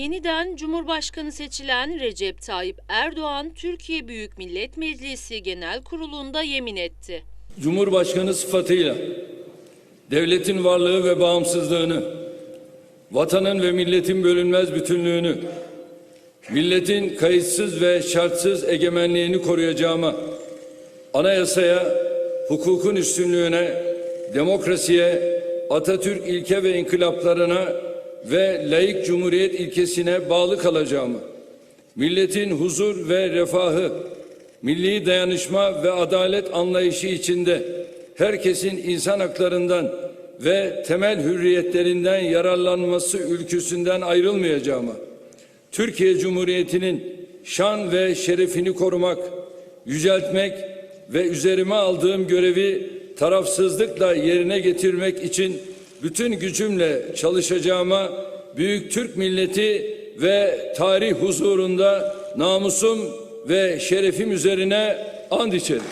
Yeniden Cumhurbaşkanı seçilen Recep Tayyip Erdoğan, Türkiye Büyük Millet Meclisi Genel Kurulu'nda yemin etti. Cumhurbaşkanı sıfatıyla devletin varlığı ve bağımsızlığını, vatanın ve milletin bölünmez bütünlüğünü, milletin kayıtsız ve şartsız egemenliğini koruyacağıma, anayasaya, hukukun üstünlüğüne, demokrasiye, Atatürk ilke ve inkılaplarına ve layık cumhuriyet ilkesine bağlı kalacağımı, milletin huzur ve refahı, milli dayanışma ve adalet anlayışı içinde herkesin insan haklarından ve temel hürriyetlerinden yararlanması ülküsünden ayrılmayacağıma, Türkiye Cumhuriyeti'nin şan ve şerefini korumak, yüceltmek ve üzerime aldığım görevi tarafsızlıkla yerine getirmek için bütün gücümle çalışacağıma büyük Türk milleti ve tarih huzurunda namusum ve şerefim üzerine and içerim.